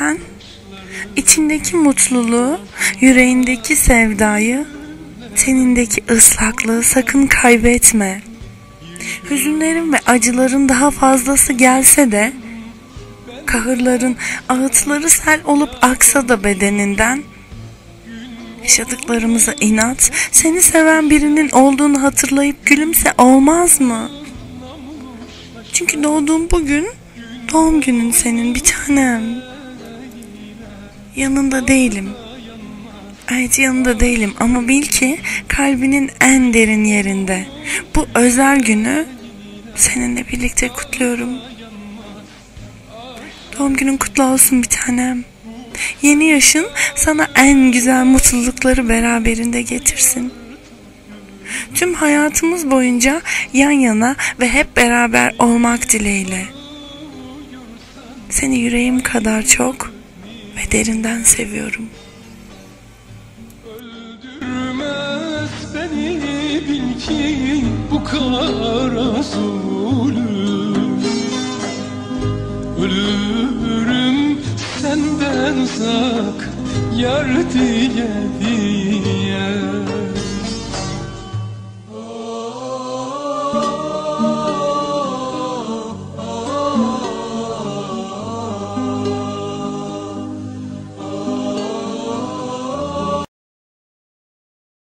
Sen içindeki mutluluğu, yüreğindeki sevdayı, tenindeki ıslaklığı sakın kaybetme. Hüzünlerin ve acıların daha fazlası gelse de, kahırların ağıtları sel olup aksa da bedeninden, yaşadıklarımıza inat, seni seven birinin olduğunu hatırlayıp gülümse olmaz mı? Çünkü doğduğun bugün doğum günün senin bir tanem. Yanında değilim. Evet yanında değilim ama bil ki kalbinin en derin yerinde. Bu özel günü seninle birlikte kutluyorum. Doğum günün kutlu olsun bir tanem. Yeni yaşın sana en güzel mutlulukları beraberinde getirsin. Tüm hayatımız boyunca yan yana ve hep beraber olmak dileğiyle. Seni yüreğim kadar çok ve derinden seviyorum. Öldürmez beni bil ki bu kara zulüm Ölürüm senden uzak yar diye diye